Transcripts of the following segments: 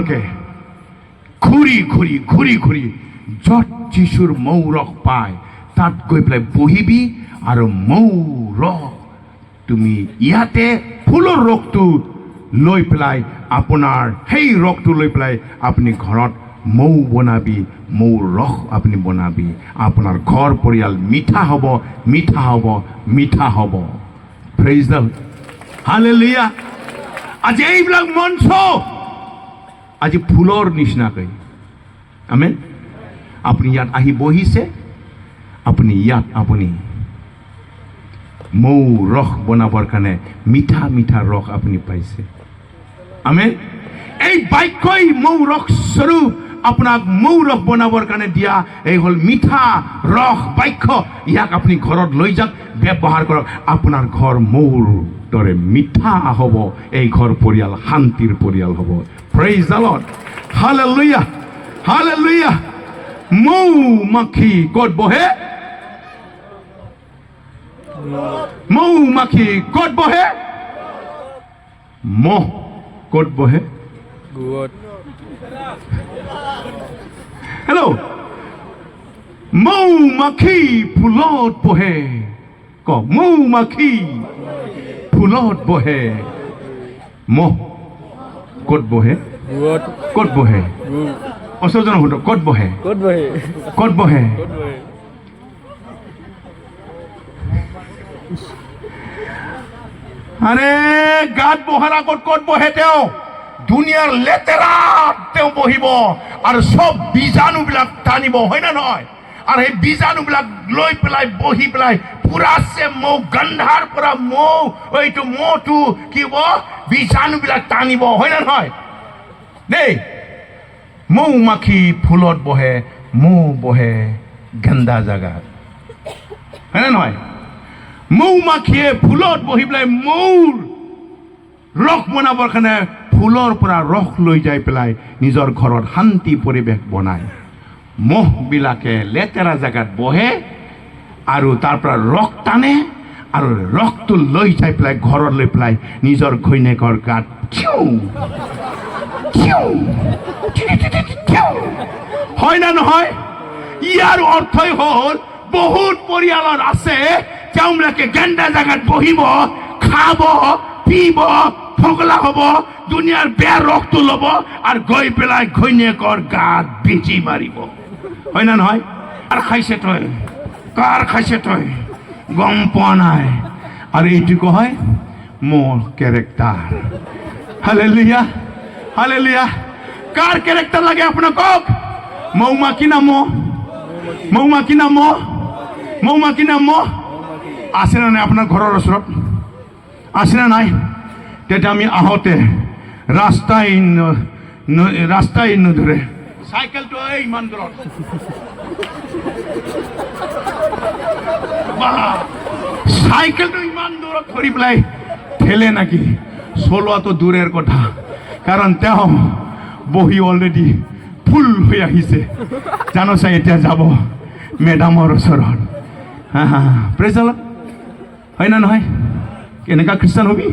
আপোনালোকে ঘূৰি ঘূৰি ঘূৰি ঘূৰি য'ত যিচুৰ মৌ ৰস পায়। তাত গৈ পেলাই বহিবি আৰু মৌ ৰস তুমি ইয়াতে ফুলৰ ৰসটো লৈ পেলাই আপোনাৰ, সেই ৰসটো লৈ পেলাই আপুনি ঘৰত মৌ বনাবি, মৌ ৰস আপুনি বনাবি। আপোনাৰ ঘৰ পৰিয়াল মিঠা হ'ব মিঠা হ'ব মিঠা হ'ব। ফ্ৰেজ হালেলুয়া আজি এইবিলাক মঞ্চ আজি ফুলৰ নিচিনাকৈ। আমেন? আপুনি ইয়াত আহি বহিছে, আপুনি ইয়াত আপুনি মৌ ৰস বনাবৰ কাৰণে মিঠা মিঠা ৰস আপুনি পাইছে। আমি এই বাক্যই মৌ ৰস স্বৰূপ আপোনাক মৌ ৰস বনাবৰ কাৰণে দিয়া, এই হ'ল মিঠা ৰস বাক্য। ইয়াক আপুনি ঘৰত লৈ যাওক, ব্যৱহাৰ কৰক। আপোনাৰ ঘৰ মৌৰ দৰে মিঠা হ'ব, এই ঘৰ পৰিয়াল শান্তিৰ পৰিয়াল হ'ব। প্ৰেইজ দালত হালে লুইয়া হালে লুইয়া মৌ মাখি ক'ত বহে মৌ মাখি ক'ত বহে মহ ক'ত বহে Good. হেল্ল' মৌ মাখি ফুলত বহে ক মৌ মাখি ফুলত বহে মহ ক'ত বহে. ক'ত বহে? ওচৰজন সুধ ক'ত বহে. ক'ত বহে. আৰে গাত বহাৰ আগত ক'ত বহে তেওঁ? দুনিয়াৰ লেতেৰাত তেওঁ বহিব আৰু চব বীজাণুবিলাক টানিব হয় নে নহয়? আৰু সেই বীজাণুবিলাক লৈ পেলাই বহি পেলাই পুৰাছে মৌ গন্ধাৰ পৰা মৌ এইটো মৌটো কি হ'ব? বীজাণুবিলাক টানিব হয় নে নহয়? দেই। মৌ মাখি ফুলত বহে, মৌ বহে গেন্দা জাগাত হয় নে নহয়? মৌ মাখিয়ে ফুলত বহি পেলাই মৌৰ ৰস বনাবৰ কাৰণে ফুলৰ পৰা ৰস লৈ যাই পেলাই নিজৰ ঘৰত শান্তি পৰিৱেশ বনায়। মহবিলাকে লেতেৰা জেগাত বহে আৰু তাৰ পৰা ৰস টানে আৰু ৰসটো লৈ যাই পেলাই ঘৰত লৈ পেলাই নিজৰ ঘৈণীয়েকৰ গাত থিউ হয় না নহয়? ইয়াৰ অৰ্থই হ'ল, বহুত পৰিয়ালত আছে, তেওঁলোকে গেন্দা জেগাত বহিব, খাব, পিব ফগলা হ'ব, দুনিয়াৰ বেয়া ৰসটো ল'ব আৰু গৈ পেলাই ঘৈণীয়েকৰ গাত বেজি মাৰিব। হয় না নহয়? আৰু খাইছে তই? কাৰ খাইছে তই? গম পোৱা নাই। আৰু এইটো হয়, মোৰ কেৰেক্টাৰ। হালে লিয়া হালে লিয়া কাৰ কেৰেক্টাৰ লাগে আপোনাক কওক মৌমাখি না মহ মৌমাখি না মহ মৌমাখি না মহ আছে নে নাই আপোনাৰ ঘৰৰ ওচৰত আছে নে নাই তেতিয়া আমি আহোঁতে ৰাস্তাই ৰাস্তাই নধৰে চাইকেলটো এই ইমান দূৰত চাইকেলটো ইমান দূৰত ধৰি পেলাই ঠেলে নেকি চলোৱাটো দূৰেৰ কথা কাৰণ তেওঁ বহি অলৰেডি ফুল হৈ আহিছে। জানো চাই এতিয়া যাব। মেডামৰ ওচৰত। হা হা প্ৰেজ অলপ হয় না নহয়? এনেকুৱা খ্ৰীষ্টান হবি?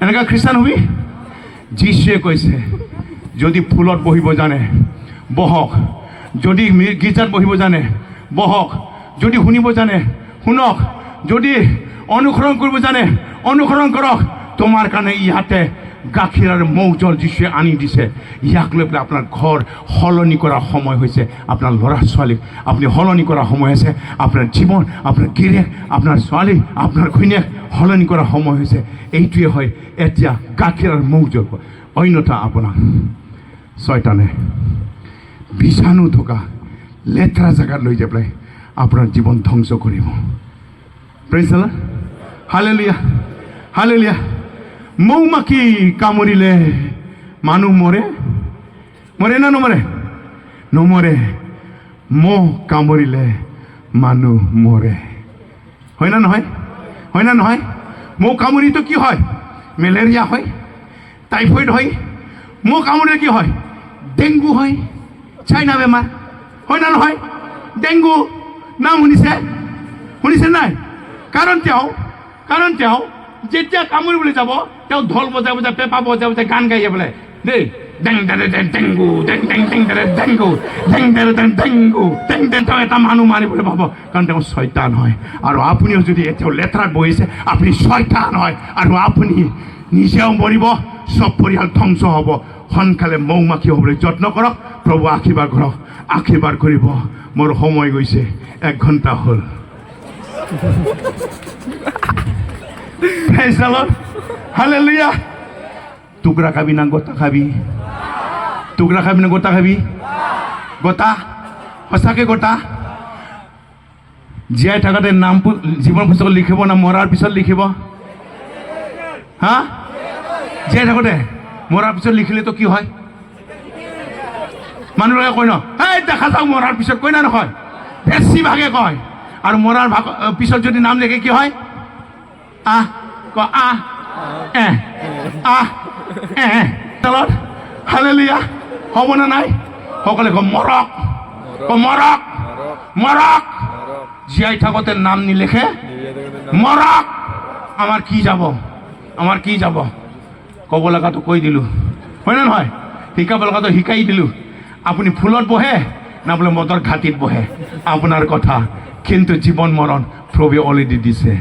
এনেকুৱা খ্ৰীষ্টান হবি? যীশুৱে কৈছে, যদি ফুলত বহিব জানে, বহক। যদি গীৰ্জাত বহিব জানে, বহক। যদি শুনিব জানে, শুনক। যদি অনুসৰণ কৰিব জানে, অনুসৰণ কৰক। তোমাৰ কাৰণে ইয়াতে গাখীৰ আৰু মৌ জল যিচুৱে আনি দিছে, ইয়াক লৈ পেলাই আপোনাৰ ঘৰ সলনি কৰাৰ সময় হৈছে আপোনাৰ ল'ৰা ছোৱালীক আপুনি সলনি কৰাৰ সময় হৈছে আপোনাৰ জীৱন, আপোনাৰ গিৰিয়েক আপোনাৰ ছোৱালী, আপোনাৰ ঘৈণীয়েক সলনি কৰাৰ সময় হৈছে। এইটোৱে হয় এতিয়া গাখীৰ আৰু মৌ জল অন্যথা আপোনাক ছয়তানে বীজাণু থকা লেতেৰা জেগাত লৈ যাই পেলাই আপোনাৰ জীৱন ধ্বংস কৰিব। হালেলিয়া হালেলিয়া মৌমাখি কামুৰিলে। মানুহ মৰে। মৰে না নমৰে? নমৰে। মহ কামুৰিলে মানুহ মৰে। হয় না নহয়? হয় না নহয়? মৌ কামুৰিটো কি হয়? মেলেৰিয়া হয় টাইফইড হয়। মৌ কামুৰিলে কি হয়? ডেংগু হয়। চাইনা বেমাৰ। হয় না নহয়? ডেংগু। নাম শুনিছে? শুনিছে নাই? কাৰণ তেওঁ কাৰণ তেওঁ যেতিয়া কামুৰিবলৈ যাব তেওঁ ঢোল বজাই বজাই পেঁপা বজাই বজাই গান গাই বোলে দেই এটা মানুহ মাৰিবলৈ পাব কাৰণ তেওঁ ছয়তান হয় আৰু আপুনিও যদি এতিয়াও লেতেৰাত বহিছে আপুনি ছয়তান হয় আৰু আপুনি নিজেও মৰিব চব পৰিয়াল ধ্বংস হ'ব সোনকালে মৌ মাখি হ'বলৈ যত্ন কৰক প্ৰভু আশীৰ্বাদ কৰক আশীৰ্বাদ কৰিব মোৰ সময় গৈছে এক ঘণ্টা হ'ল Praise the Lord. Hallelujah. টুকরা খাবি না গোটা খাবি টুকরা খাবি না গোটা খাবি গোটা সঁচাকে গোটা জীয়াই থাকোঁতে নাম জীৱন পুস্তকত লিখিব না মৰাৰ পিছত লিখিব হা জীয়াই থাকোঁতে মৰাৰ পিছত লিখিলেতো কি হয় মানুহবিলাকে কয় ন এই দেখা যাওক মৰাৰ পিছত কয় না নকয় বেছিভাগে কয় আৰু মৰাৰ ভাগ পিছত যদি নাম লিখে কি হয় আহ আহ এ আহ এ তলত হালেলুয়া, হ'ব নাই? সকলে ক মৰক মৰক মৰক জীয়াই থাকোঁতে নাম নিলেখে মৰক আমাৰ কি যাব? আমাৰ কি যাব? ক'ব লগাটো কৈ দিলোঁ হয়নে নহয়? শিকাব লগাটো শিকাই দিলোঁ। আপুনি ফুলত বহে, না বোলে মদৰ ঘাটিত বহে। আপোনাৰ কথা। কিন্তু জীৱন মৰণ প্ৰভে অলৰেডি দিছে।